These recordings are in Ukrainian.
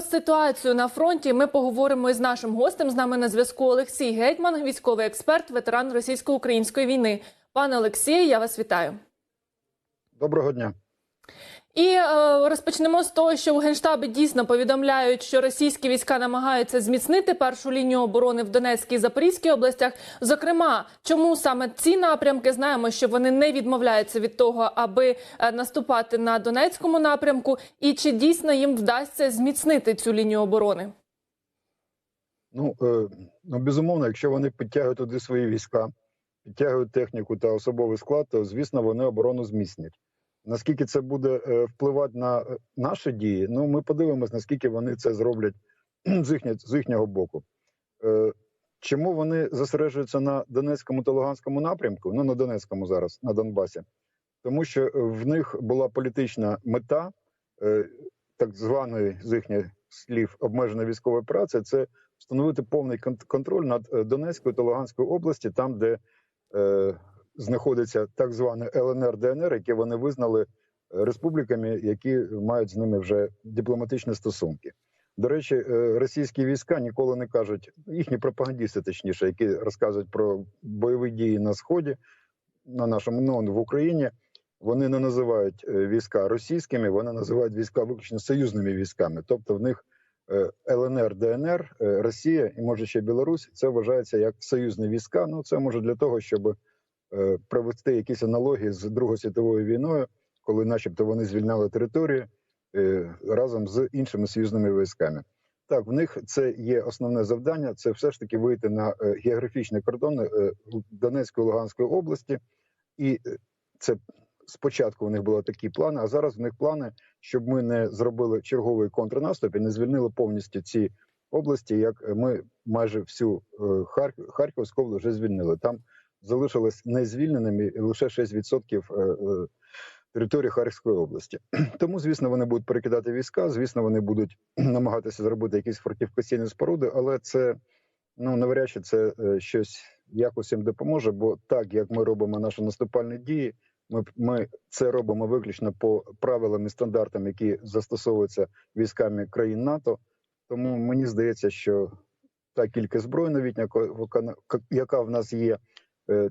Ситуацію на фронті ми поговоримо із нашим гостем. З нами на зв'язку Олексій Гетьман, військовий експерт, ветеран російсько-української війни. Пане Олексію, я вас вітаю. Доброго дня. І е, розпочнемо з того, що у генштабі дійсно повідомляють, що російські війська намагаються зміцнити першу лінію оборони в Донецькій і Запорізькій областях. Зокрема, чому саме ці напрямки знаємо, що вони не відмовляються від того, аби е, наступати на Донецькому напрямку, і чи дійсно їм вдасться зміцнити цю лінію оборони? Ну, е, ну безумовно, якщо вони підтягують туди свої війська, підтягують техніку та особовий склад, то звісно вони оборону зміцнять. Наскільки це буде е, впливати на е, наші дії? Ну ми подивимось, наскільки вони це зроблять з, їхня, з їхнього боку. Е, чому вони зосереджуються на Донецькому та Луганському напрямку? Ну на Донецькому зараз, на Донбасі, тому що в них була політична мета, так званої з їхніх слів обмеженої військової операції, це встановити повний кон- контроль над Донецькою та Луганською області, там, де знаходиться так зване ЛНР ДНР, які вони визнали е, республіками, які мають з ними вже дипломатичні стосунки. До речі, е, російські війська ніколи не кажуть, їхні пропагандисти, точніше, які розказують про бойові дії на сході, на нашому ну, в Україні. Вони не називають е, війська російськими, вони називають війська виключно союзними військами. Тобто в них ЛНР, ДНР, Росія і може ще Білорусь. Це вважається як союзні війська. Ну це може для того, щоб провести якісь аналогії з Другою світовою війною, коли, начебто, вони звільняли територію е, разом з іншими союзними військами. Так, в них це є основне завдання. Це все ж таки вийти на е, географічні кордони е, Донецької Луганської області, і е, це спочатку у них були такі плани, а зараз в них плани, щоб ми не зробили черговий контрнаступ і не звільнили повністю ці області, як ми майже всю е, Харківську область вже звільнили. Там залишилось незвільненими лише 6% е, е, території Харківської області. Тому, звісно, вони будуть перекидати війська. Звісно, вони будуть намагатися зробити якісь фортифікаційні споруди, але це ну навряд чи це е, щось якось їм допоможе. Бо так як ми робимо наші наступальні дії, ми, ми це робимо виключно по правилам і стандартам, які застосовуються військами країн НАТО. Тому мені здається, що та кількість зброї новітня, яка- в нас є,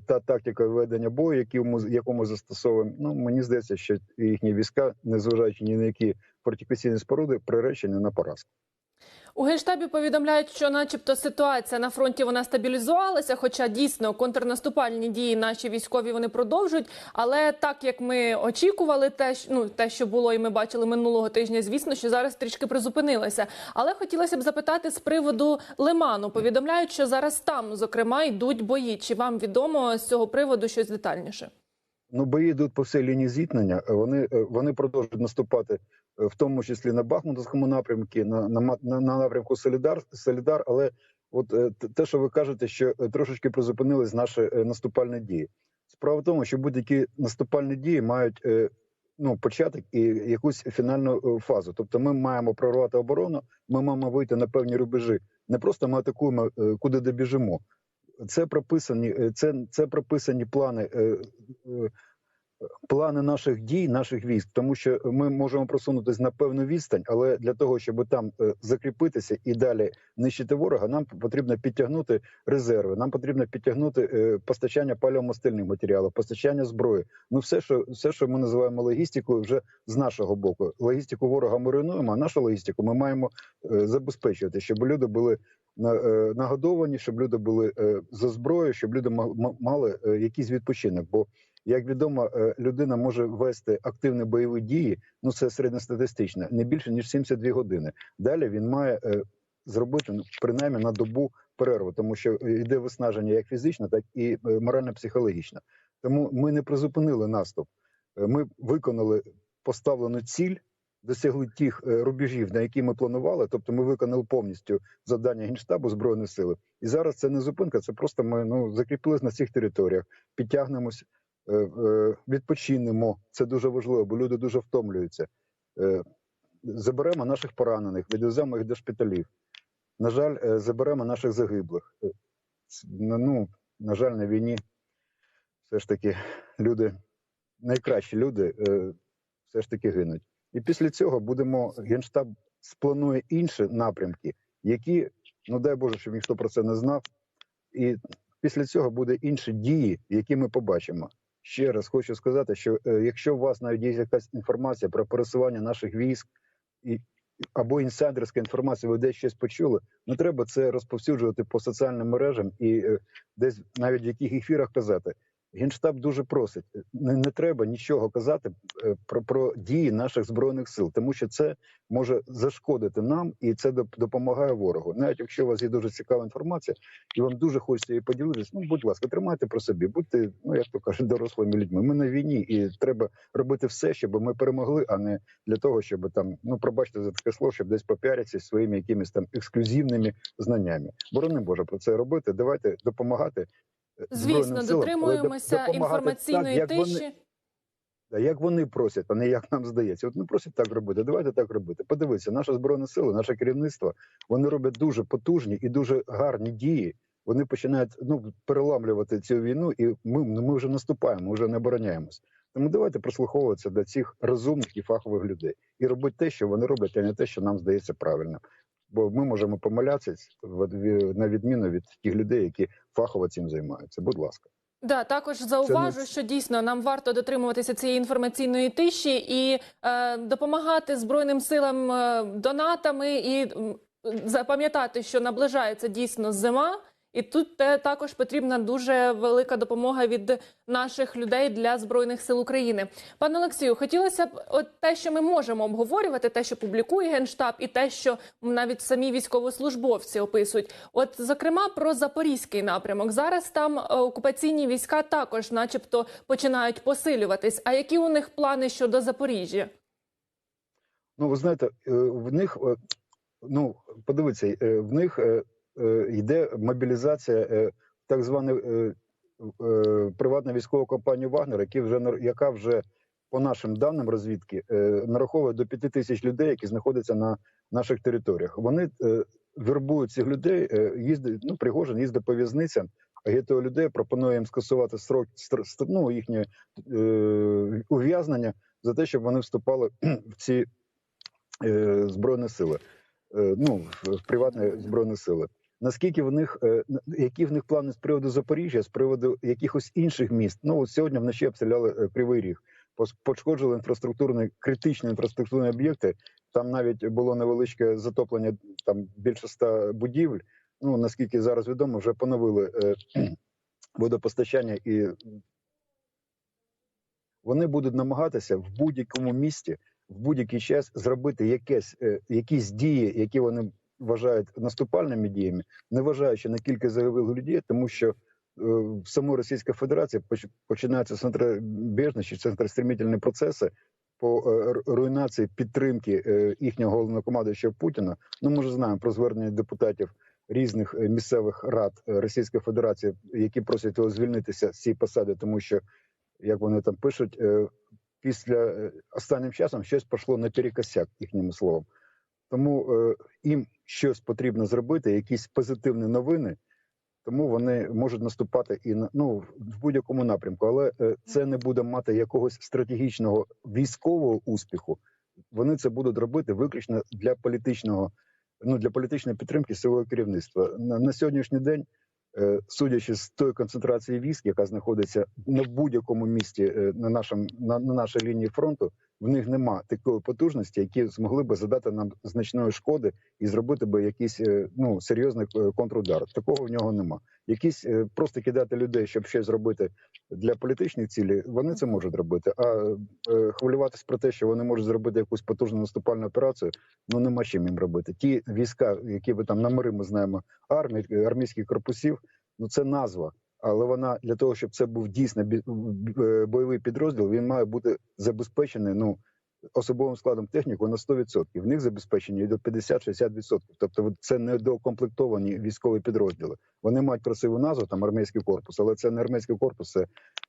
та тактика ведення бою, яку ми застосовуємо, ну мені здається, що їхні війська, незважаючи ні на які фортифікаційні споруди, приречені на поразку. У генштабі повідомляють, що, начебто, ситуація на фронті вона стабілізувалася. Хоча дійсно контрнаступальні дії наші військові вони продовжують. Але так як ми очікували, те, ну те, що було, і ми бачили минулого тижня, звісно, що зараз трішки призупинилося. Але хотілося б запитати з приводу Лиману. Повідомляють, що зараз там, зокрема, йдуть бої. Чи вам відомо з цього приводу щось детальніше? Ну, бої йдуть по всій лінії зіткнення. Вони, е, вони продовжують наступати, в тому числі на Бахмутському напрямку, на, на, на, на напрямку Солідар, Солідар. Але от е, те, що ви кажете, що е, трошечки призупинились наші е, наступальні дії. Справа в тому, що будь-які наступальні дії мають ну, початок і якусь фінальну фазу. Тобто, ми маємо прорвати оборону, ми маємо вийти на певні рубежі. Не просто ми атакуємо, куди добіжимо. Це прописані, це, це прописані плани. Плани наших дій, наших військ, тому що ми можемо просунутися на певну відстань, але для того, щоб там е, закріпитися і далі нищити ворога, нам потрібно підтягнути резерви. Нам потрібно підтягнути е, постачання паліомастильних матеріалів, постачання зброї. Ну, все, що все, що ми називаємо логістикою, вже з нашого боку. Логістику ворога ми руйнуємо, а нашу логістику ми маємо е, забезпечувати, щоб люди були на- нагодовані, щоб люди були за зброєю, щоб люди ма- ма- мали якийсь відпочинок. Бо як відомо, е, людина може вести активні бойові дії, ну це середньостатистично, не більше ніж 72 години. Далі він має е, зробити ну, принаймні на добу перерву, тому що е, йде виснаження як фізично, так і морально-психологічно. Тому ми не призупинили наступ. Ми виконали поставлену ціль, досягли тих рубежів, на які ми планували. Тобто, ми виконали повністю завдання генштабу збройних сили. І зараз це не зупинка, це просто ми ну закріпились на цих територіях, підтягнемось, відпочинемо. Це дуже важливо, бо люди дуже втомлюються. Е, Заберемо наших поранених, відвеземо їх до шпиталів. На жаль, е, заберемо наших загиблих. Е, Ну, на жаль, на війні все ж таки люди, найкращі люди, е, все ж таки гинуть. І після цього будемо генштаб спланує інші напрямки, які, ну дай Боже, щоб ніхто про це не знав. І після цього буде інші дії, які ми побачимо. Ще раз хочу сказати, що е, якщо у вас навіть є якась інформація про пересування наших військ і або інсайдерська інформація, ви десь щось почули, не треба це розповсюджувати по соціальним мережам і е, десь навіть в яких ефірах казати. Генштаб дуже просить, не, не треба нічого казати е, про, про дії наших збройних сил, тому що це може зашкодити нам, і це доп- допомагає ворогу. Навіть якщо у вас є дуже цікава інформація, і вам дуже хочеться її поділитися, ну будь ласка, тримайте про собі, будьте, ну як то кажуть, дорослими людьми. Ми на війні, і треба робити все, щоб ми перемогли, а не для того, щоб там, ну пробачте за таке слово, щоб десь попіаритися своїми якимись там ексклюзивними знаннями. Борони Боже про це робити. Давайте допомагати. Е, Звісно, силам, дотримуємося інформаційної так, як тиші. Вони, як вони просять, а не як нам здається. От не просять так робити. Давайте так робити. Подивіться, наша збройна сила, наше керівництво, вони роблять дуже потужні і дуже гарні дії. Вони починають ну переламлювати цю війну, і ми, ну, ми вже наступаємо, ми вже не обороняємось. Тому давайте прислуховуватися до цих розумних і фахових людей і робити те, що вони роблять, а не те, що нам здається правильним. Бо ми можемо помилятися на відміну від тих людей, які фахово цим займаються. Будь ласка. Да, також зауважу, що дійсно нам варто дотримуватися цієї інформаційної тиші і е, допомагати збройним силам е, донатами і запам'ятати, що наближається дійсно зима. І тут також потрібна дуже велика допомога від наших людей для збройних сил України. Пане Олексію, хотілося б от те, що ми можемо обговорювати, те, що публікує генштаб, і те, що навіть самі військовослужбовці описують. От зокрема про запорізький напрямок. Зараз там е, окупаційні війська також, начебто, починають посилюватись. А які у них плани щодо Запоріжжя? Ну, ви знаєте, е, в них е, ну подивіться, е, в них е, е, йде мобілізація е, так званої е, е, приватна військова компанія Вагнер, які вже яка вже по нашим даним розвідки е, нараховує до п'яти тисяч людей, які знаходяться на наших територіях. Вони е, вербують цих людей, е, їздить, ну Пригожин їздить по в'язницям, агітує людей, пропонує їм скасувати строк стр- ну, їхнє е, ув'язнення за те, щоб вони вступали в ці е, збройні сили, е, ну в приватні збройні сили. Наскільки в них е, які в них плани з приводу Запоріжжя, з приводу якихось інших міст? Ну от сьогодні вночі обстріляли е, Кривий Ріг, пошкоджили інфраструктурні критичні інфраструктурні об'єкти. Там навіть було невеличке затоплення там більше ста будівель. Ну наскільки зараз відомо, вже поновили е, водопостачання і вони будуть намагатися в будь-якому місті в будь-який час зробити якесь, якісь дії, які вони вважають наступальними діями, не вважаючи на кількість загиблих людей, тому що е, в самій Російській Федерації поч- починаються центробіжні чи процеси по е, руйнації підтримки е, їхнього головнокомандуючого Путіна. Ну, ми вже знаємо про звернення депутатів різних місцевих рад Російської Федерації, які просять його звільнитися з цієї посади, тому що як вони там пишуть, після останнім часом щось пішло наперекосяк, їхнім словом. Тому їм щось потрібно зробити, якісь позитивні новини, тому вони можуть наступати і на ну в будь-якому напрямку, але е, це не буде мати якогось стратегічного військового успіху. Вони це будуть робити виключно для політичного, ну для політичної підтримки силового керівництва. На, на сьогоднішній день Е, судячи з тої концентрації військ, яка знаходиться на будь-якому місті е, на нашому на, на нашій лінії фронту, в них нема такої потужності, які змогли би задати нам значної шкоди і зробити би якийсь е, ну серйозний е, контрудар. Такого в нього нема. Якісь е, просто кидати людей, щоб щось зробити для політичних цілей, вони це можуть робити. А хвилюватись про те, що вони можуть зробити якусь потужну наступальну операцію, ну нема чим їм робити. Ті війська, які ви там на мири, ми знаємо, армії, армійських корпусів, ну це назва. Але вона для того, щоб це був дійсно е, бойовий підрозділ, він має бути забезпечений ну особовим складом техніку на 100%. В них забезпечені до 50-60%. Тобто це не доукомплектовані військові підрозділи. Вони мають красиву назву там армійський корпус, але це не армійський корпус, це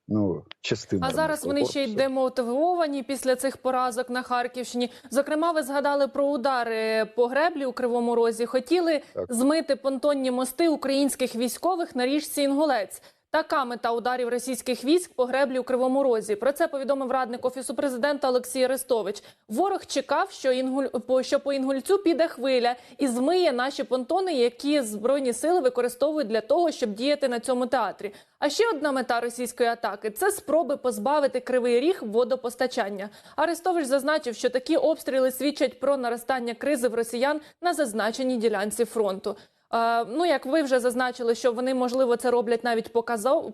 ну частина. А зараз вони ще й демотивовані після цих поразок на Харківщині. Зокрема, ви згадали про удари по греблі у Кривому Розі. Хотіли Так. змити понтонні мости українських військових на річці Інгулець. Така мета ударів російських військ по греблі у Кривому Розі. Про це повідомив радник офісу президента Олексій Арестович. Ворог чекав, що інгуль що по інгульцю піде хвиля і змиє наші понтони, які збройні сили використовують для того, щоб діяти на цьому театрі. А ще одна мета російської атаки це спроби позбавити кривий ріг водопостачання. Арестович зазначив, що такі обстріли свідчать про наростання кризи в росіян на зазначеній ділянці фронту. Е, ну, як ви вже зазначили, що вони можливо це роблять навіть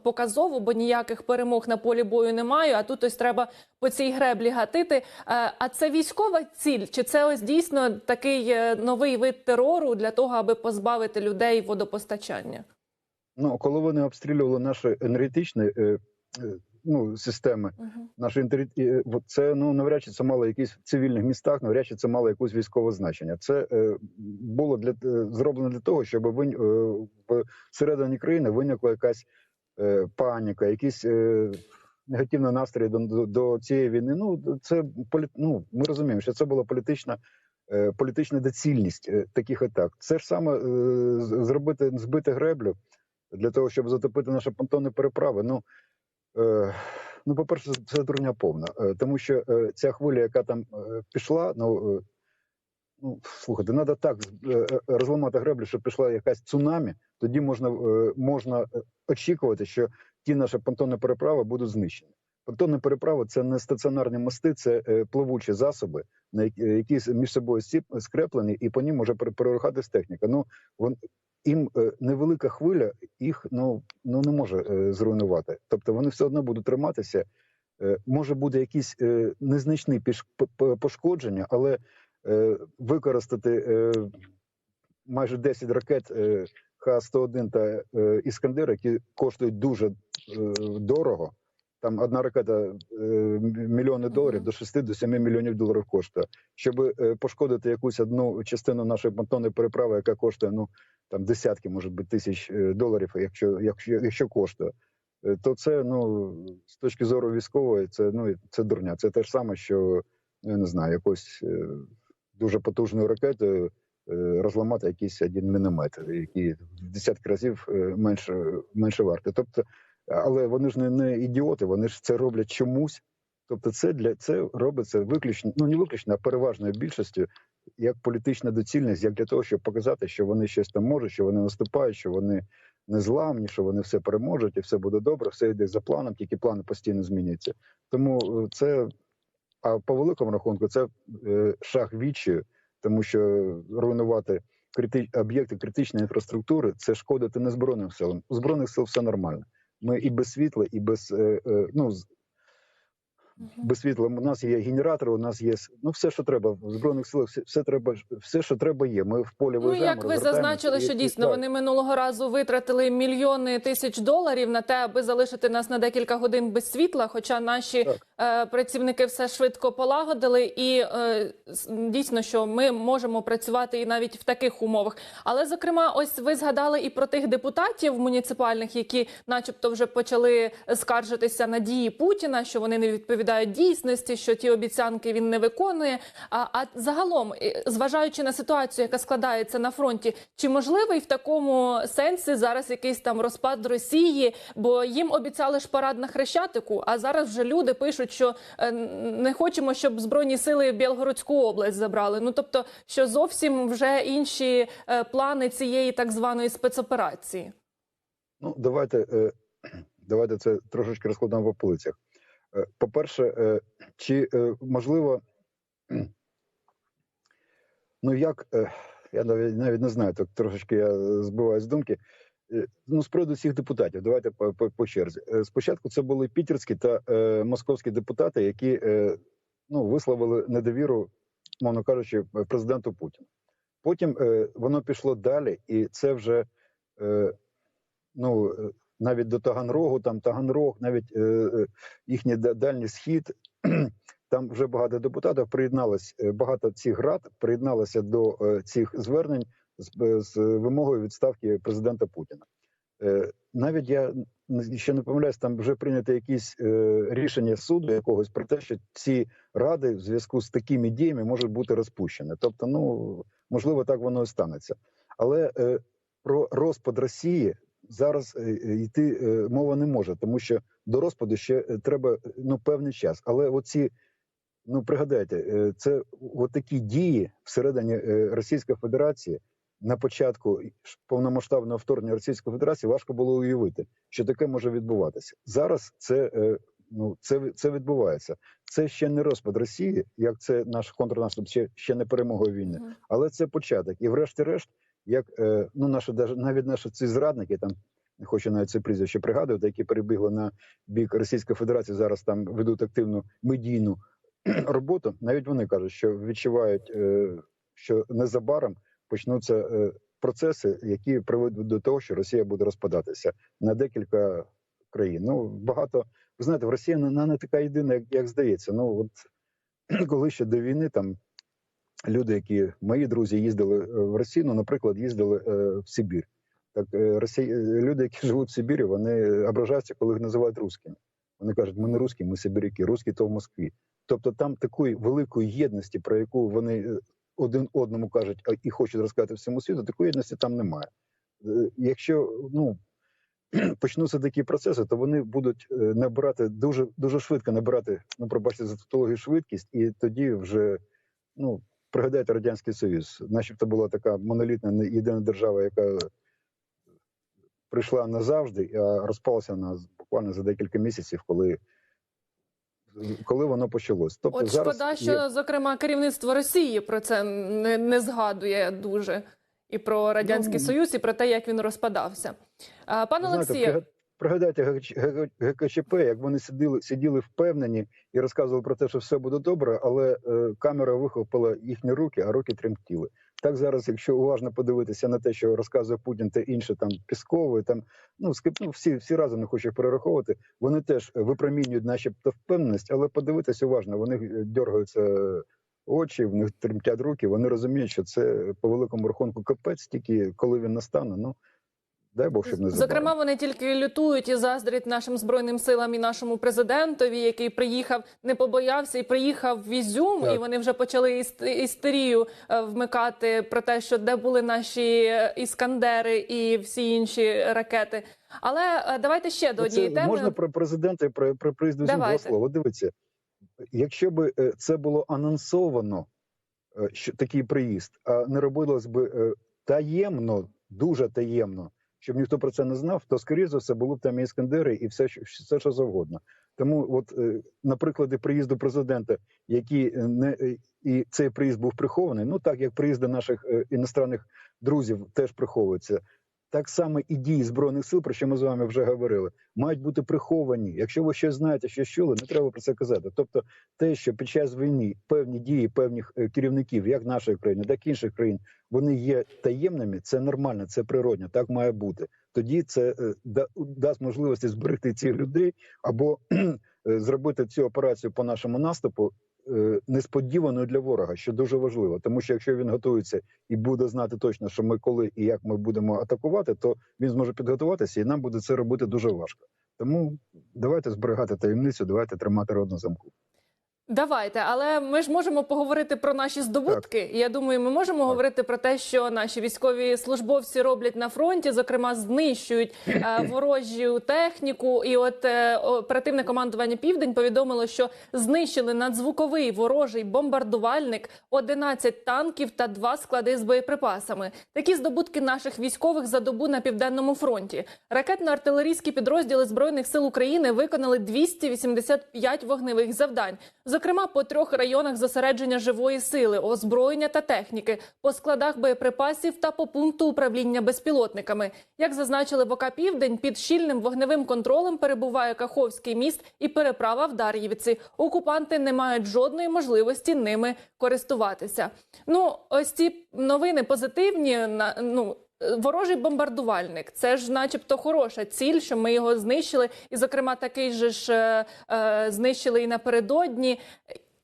показово, бо ніяких перемог на полі бою немає. А тут ось треба по цій греблі гатити. Е, а це військова ціль? Чи це ось дійсно такий е, новий вид терору для того, аби позбавити людей водопостачання? Ну, коли вони обстрілювали наші енергетичні ну, системи, Угу. наші інтері... е, це ну навряд чи це мало якісь в цивільних містах, навряд чи це мало якусь військове значення. Це е, було для е, зроблено для того, щоб ви, е, в середині країни виникла якась е, паніка, якісь е, негативні настрої до, до, до цієї війни. Ну це ну, ми розуміємо, що це була політична. е, Політична доцільність таких атак. Це ж саме зробити збити греблю для того, щоб затопити наші понтонні переправи. Ну, ну по-перше, це дурня повна, е, тому що е, ця хвиля, яка там е, пішла, ну, е, ну слухайте, треба так е, е, розламати греблю, щоб пішла якась цунамі, тоді можна, е, можна е, очікувати, що ті наші понтонні переправи будуть знищені. Понтонні переправи це не стаціонарні мости, це е, пливучі засоби, на які, між собою скреплені, і по ним може пере- перерухатись техніка. Ну, вон, їм е, невелика хвиля їх ну, ну не може е, зруйнувати. Тобто вони все одно будуть триматися. Е, може буде якісь незначні пошкодження, але використати майже 10 ракет е, Х-101 та Іскандер, які коштують дуже дорого. Там одна ракета е, мільйони доларів до 6 до 7 мільйонів доларів коштує. Щоб е, пошкодити якусь одну частину нашої понтонної переправи, яка коштує ну там десятки, може бути, тисяч е, доларів, якщо, якщо, якщо коштує, то це ну з точки зору військової, це ну це дурня. Це те ж саме, що ну, я не знаю, якось дуже потужною ракетою розламати якийсь один міномет, який в десятки разів менше менше вартий. Тобто, але вони ж не, не ідіоти, вони ж це роблять чомусь. Тобто, це для це робиться виключно, ну не виключно, а переважною більшістю як політична доцільність, як для того, щоб показати, що вони щось там можуть, що вони наступають, що вони незламні, що вони все переможуть і все буде добре, все йде за планом, тільки плани постійно змінюються. Тому е, це, а по великому рахунку, це е, шаг вічі, тому що руйнувати крити... об'єкти критичної інфраструктури це шкодити не збройним силам. У збройних сил все нормально. Ми і без світла, і без е, е, ну без світла. У нас є генератори, у нас є ну все, що треба в збройних силах. Все, все треба все, що треба, є. Ми в полі Ну, як ви зазначили, що дійсно вони минулого разу витратили мільйони тисяч доларів на те, аби залишити нас на декілька годин без світла. Хоча наші Так. Е, працівники все швидко полагодили, і е, дійсно, що ми можемо працювати і навіть в таких умовах. Але зокрема, ось ви згадали і про тих депутатів муніципальних, які, начебто, вже почали скаржитися на дії Путіна, що вони не відповідають дійсності, що ті обіцянки він не виконує. А, а загалом, е, зважаючи на ситуацію, яка складається на фронті, чи можливий в такому сенсі зараз якийсь там розпад Росії? Бо їм обіцяли ж парад на хрещатику, а зараз вже люди пишуть, що е, не хочемо, щоб збройні сили Білгородську область забрали. Ну тобто, що зовсім вже інші е, плани цієї так званої спецоперації. Ну, давайте, е, давайте це трошечки розкладемо по полицях. Е, По-перше, е, чи можливо, ну як, я навіть, навіть не знаю, так трошечки я збиваю з думки. Ну, з приводу всіх депутатів, давайте по, по, по черзі. Е, Спочатку це були пітерські та е, московські депутати, які е, ну, висловили недовіру, мовно кажучи, президенту Путіну. Потім е, воно пішло далі, і це вже е, ну, е, навіть до Таганрогу, там Таганрог, навіть е, е, їхній да- дальній схід. Там вже багато депутатів приєдналось, багато цих рад приєдналося до цих звернень з, е, з вимогою відставки президента Путіна. Е, Навіть я ще не помиляюсь, там вже прийнято якісь е, рішення суду якогось про те, що ці ради в зв'язку з такими діями можуть бути розпущені. Тобто, ну можливо, так воно і станеться. Але е, про розпад Росії зараз е, йти е, мова не може, тому що до розпаду ще треба ну певний час. Але оці, ну пригадайте, е, це от такі дії всередині Російської Федерації на початку повномасштабного вторгнення Російської Федерації важко було уявити, що таке може відбуватися. Зараз це е, ну це це відбувається. Це ще не розпад Росії, як це наш контрнаступ, ще, ще не перемога війни, але це початок. І врешті-решт, як е, ну наші навіть наші ці зрадники там. Не хочу навіть це прізвище пригадувати, які перебігли на бік Російської Федерації. Зараз там ведуть активну медійну роботу. Навіть вони кажуть, що відчувають, е, що незабаром почнуться е, процеси, які приведуть до того, що Росія буде розпадатися на декілька країн. Ну багато ви знаєте, в Росії вона не така єдина, як, як здається. Ну от коли ще до війни там люди, які мої друзі їздили е, в Росію, ну, наприклад, їздили е, в Сибір. Так е, Росі... е, люди, які живуть в Сибірі, вони ображаються, коли їх називають русскими. Вони кажуть, ми не русські, ми сибіряки, русські то в Москві. Тобто там такої великої єдності, про яку вони один одному кажуть і хочуть розказати всьому світу, такої єдності там немає. Е, Якщо ну почнуться такі процеси, то вони будуть е, набирати дуже дуже швидко набирати, ну пробачте за тавтологію, швидкість, і тоді вже ну пригадайте радянський союз, начебто була така монолітна єдина держава, яка прийшла назавжди, а розпалася вона буквально за декілька місяців, коли. Коли воно почалось, тобто От зараз шкода, є- що зокрема керівництво Росії про це не, не згадує дуже і про радянський Ну, союз, і про те, як він розпадався. А, пане Олексію, пригадайте ГКЧ ГКЧП, як вони сиділи, сиділи впевнені і розказували про те, що все буде добре, але е, камера вихопила їхні руки, а руки тремтіли. Так зараз, якщо уважно подивитися на те, що розказує Путін та інше там Піскови, там ну скип- ну, всі, всі разом не хочу їх перераховувати. Вони теж випромінюють, начебто, впевненість, але подивитись уважно, вони дергаються очі, в них тремтять руки. Вони розуміють, що це по великому рахунку капець, тільки коли він настане. Ну дай Бог, щоб не Зокрема, вони тільки лютують і заздрять нашим збройним силам і нашому президентові, який приїхав, не побоявся і приїхав в Ізюм, Так. і вони вже почали іст- істерію е, вмикати про те, що де були наші е, іскандери і всі інші ракети. Але е, давайте ще до однієї теми. можна про президента і про, про приїзд до два слова. Дивіться, якщо е, це було анонсовано, що такий приїзд, а не робилось би таємно, дуже таємно, щоб ніхто про це не знав, то скоріше за все було б там і іскандери, і все, все, що завгодно. Тому, от е, на прикладі приїзду президента, який е, не е, і цей приїзд був прихований, ну так як приїзди наших іностранних друзів теж приховуються. Так само і дії збройних сил, про що ми з вами вже говорили, мають бути приховані. Якщо ви щось знаєте, що чули, не треба про це казати. Тобто, те, що під час війни певні дії певних е, керівників, як нашої країни, так і інших країн, вони є таємними, це нормально, це природньо, так має бути. Тоді це е, да- дасть можливості зберегти цих людей або е, зробити цю операцію по нашому наступу несподіваною для ворога, що дуже важливо, тому що якщо він готується і буде знати точно, що ми коли і як ми будемо атакувати, то він зможе підготуватися, і нам буде це робити дуже важко. Тому давайте зберігати таємницю, давайте тримати родну замку. Давайте, але ми ж можемо поговорити про наші здобутки. І я думаю, ми можемо говорити про те, що наші військові службовці роблять на фронті, зокрема, знищують е, ворожу техніку. І от е, оперативне командування Південь повідомило, що знищили надзвуковий ворожий бомбардувальник, 11 танків та два склади з боєприпасами. Такі здобутки наших військових за добу на південному фронті. Ракетно-артилерійські підрозділи збройних сил України виконали 285 вогневих завдань. Зокрема, по трьох районах зосередження живої сили, озброєння та техніки, по складах боєприпасів та по пункту управління безпілотниками. Як зазначили в ОК Південь, під щільним вогневим контролем перебуває Каховський міст і переправа в Дар'ївці. Окупанти не мають жодної можливості ними користуватися. Ну, ось ці новини позитивні. Ну ворожий бомбардувальник. Це ж, начебто, хороша ціль, що ми його знищили, і, зокрема, такий же ж е, е, знищили і напередодні.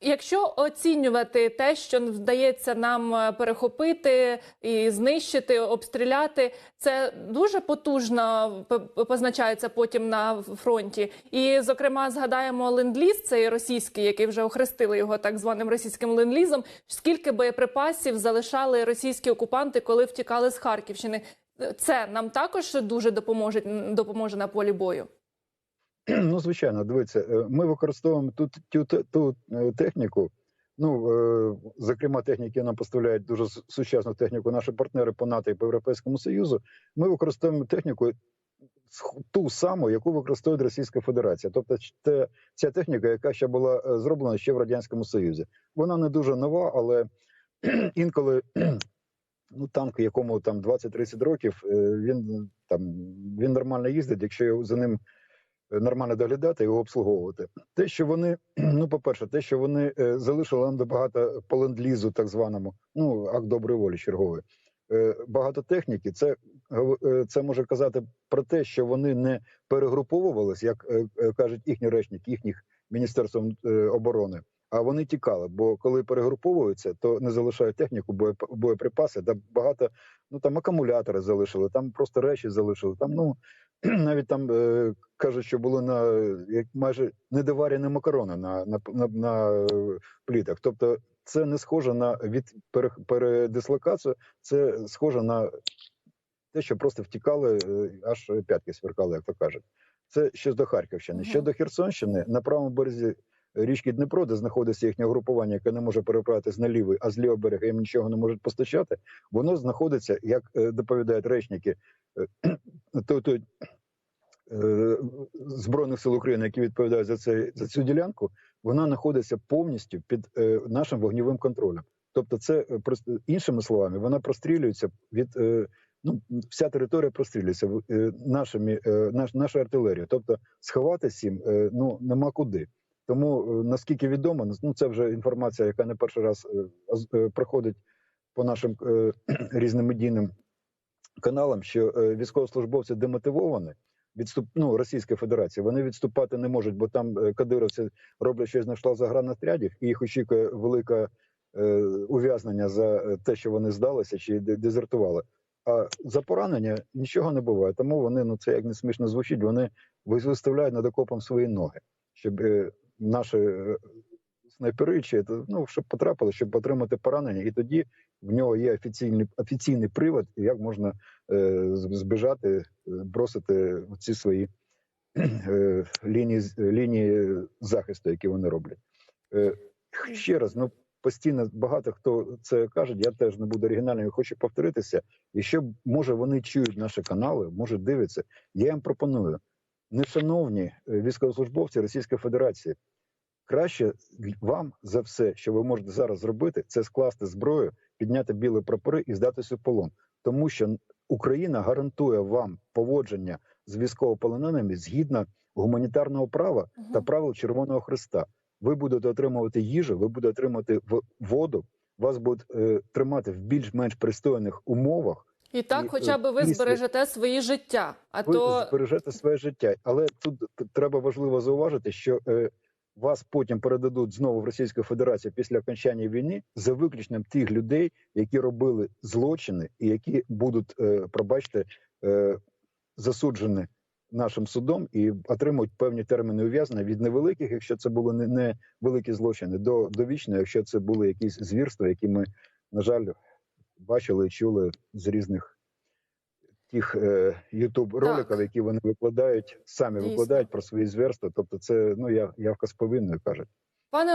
Якщо оцінювати те, що вдається нам е, перехопити і знищити, обстріляти, це дуже потужно позначається потім на фронті. І, зокрема, згадаємо ленд-ліз, цей російський, який вже охрестили його так званим російським ленд-лізом. Скільки боєприпасів залишали російські окупанти, коли втікали з Харківщини? це нам також дуже допоможе допоможе на полі бою. Ну, звичайно, дивіться, е, ми використовуємо ту, ту, ту е, техніку. Ну, е, зокрема, техніки нам поставляють дуже сучасну техніку наші партнери по НАТО і по Європейському Союзу. Ми використовуємо техніку ту саму, яку використовує Російська Федерація. Тобто, те, ця техніка, яка ще була зроблена ще в Радянському Союзі. Вона не дуже нова, але інколи ну, танк, якому там 20-30 років, він там він нормально їздить, якщо за ним нормально доглядати, його обслуговувати. Те, що вони, ну, по-перше, те, що вони е, залишили нам багато по ленд-лізу, так званому, ну, акт доброї волі чергової. Е, багато техніки, це, е, це може казати про те, що вони не перегруповувались, як кажуть їхні речники, їхніх міністерством оборони. А вони тікали, бо коли перегруповуються, то не залишають техніку, боєприпаси, та багато ну там акумулятори залишили, там просто речі залишили. Там ну навіть там е, кажуть, що були на як майже недоварені макарони на, на, на, на е, плітах. Тобто, це не схоже на від пере, передислокацію, це схоже на те, що просто втікали, е, аж п'ятки сверкали, як то кажуть. Це щодо Харківщини. Ще Щодо Херсонщини, на правому березі річки Дніпро, де знаходиться їхнє групування, яке не може переправитись на лівий, а з лівого берега їм нічого не можуть постачати. Воно знаходиться, як е, доповідають речники, е, то, то, е, Збройних сил України, які відповідають за цей за цю ділянку, вона знаходиться повністю під нашим вогневим контролем. Тобто, це іншими словами, вона прострілюється від ну вся територія прострілюється нашими наш, нашою артилерією. Тобто, сховатися їм ну нема куди. Тому е, наскільки відомо, ну це вже інформація, яка не перший раз е, е, проходить по нашим різним медійним каналам, що військовослужбовці демотивовані. Відступ ну, Російської Федерації вони відступати не можуть, бо там кадировці роблять щось на шталзагранотрядів, і їх очікує велике ув'язнення за те, що вони здалися чи дезертували. А за поранення нічого не буває. Тому вони, ну це як не смішно звучить, вони виставляють над окопом свої ноги, щоб наші е, снайпери чи ну, щоб потрапили, щоб отримати поранення, і тоді в нього є офіційний офіційний привод, як можна е, збіжати, е, бросити ці свої е, лінії лінії захисту, які вони роблять. Е, ще раз, ну постійно багато хто це каже. Я теж не буду оригінальним, я хочу повторитися. І що може вони чують наші канали, може дивляться. Я їм пропоную, нешановні е, військовослужбовці Російської Федерації. Краще вам за все, що ви можете зараз зробити, це скласти зброю, підняти білі прапори і здатися в полон, тому що Україна гарантує вам поводження з військовополоненими згідно гуманітарного права та правил Червоного Христа. Ви будете отримувати їжу, ви будете отримати в- воду, вас будуть е, тримати в більш-менш пристойних умовах. І так, І, хоча е, б ви після- збережете свої життя. А ви то збережете своє життя. Але тут треба важливо зауважити, що е, вас потім передадуть знову в Російську Федерацію після окончання війни за виключенням тих людей, які робили злочини і які будуть, е, пробачте, е, засуджені нашим судом і отримують певні терміни ув'язнення від невеликих, якщо це були не, великі злочини, до довічного, якщо це були якісь звірства, які ми, на жаль, бачили і чули з різних тих е, ютуб роликів, які вони викладають, самі Дійсно. викладають про свої зверства. Тобто, це ну я явка з повинною кажуть. пане